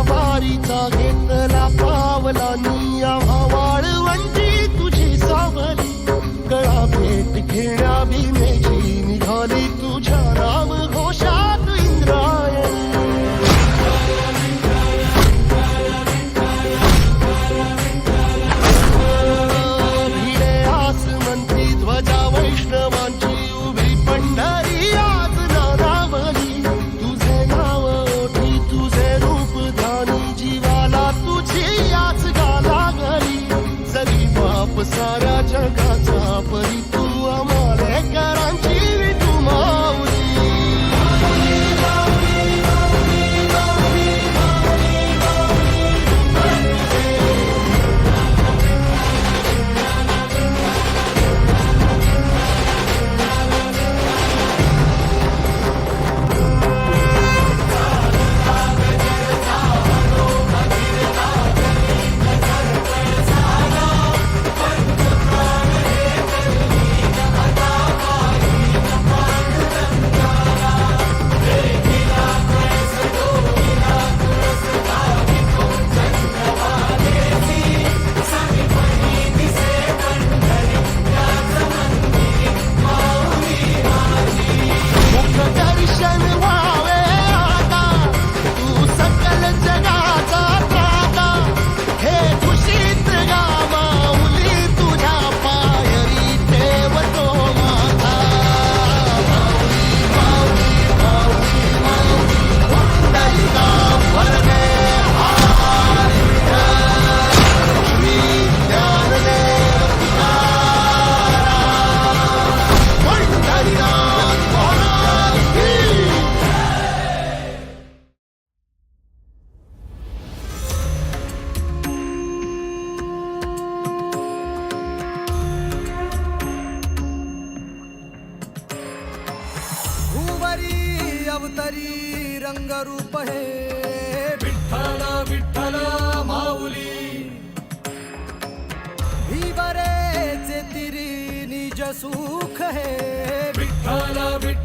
वारीचा घेतला पावलानी आवाळ वंटी तुझी सावली. गळा भेट घेण्या अवतरी रंगरूप हे विठ्ठल विठ्ठल माऊली. भिवरेचे तिरी निज सुख हे विठ्ठल विठ्ठल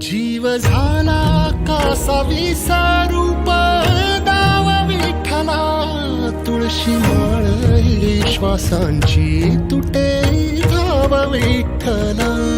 जीव झाला कासा विसारूप दाव विठ्ठला तुळशी माळ श्वासांची तुटे धाव विठ्ठला